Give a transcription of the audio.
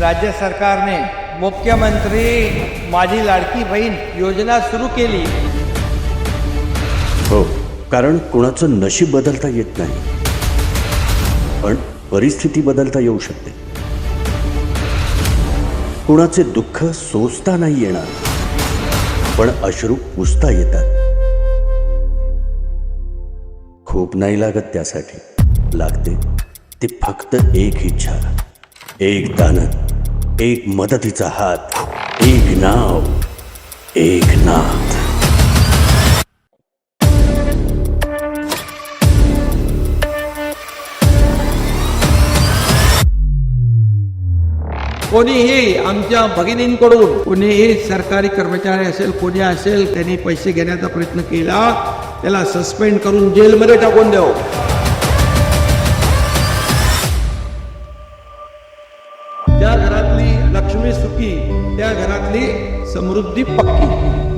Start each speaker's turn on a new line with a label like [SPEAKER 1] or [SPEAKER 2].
[SPEAKER 1] राज्य सरकारने मुख्यमंत्री माझी लाडकी बहीण योजना सुरू केली.
[SPEAKER 2] हो कारण कुणाचं नशीब बदलता येत नाही. पण परिस्थिती बदलता येऊ शकते. कुणाचे दुःख सोसता नाही येणार पण अश्रू पुसता येतात. खूप नाही लागत त्यासाठी. लागते ती फक्त एक इच्छा. एक दानत एक मदतीचा हात एक नाव एक नाथ
[SPEAKER 1] कोणीही आमच्या भगिनींकडून कोणीही सरकारी कर्मचारी असेल कोणी असेल त्यांनी पैसे घेण्याचा प्रयत्न केला त्याला सस्पेंड करून जेलमध्ये टाकून द्यावं लक्ष्मी सुखी त्या घरातली समृद्धी पक्की.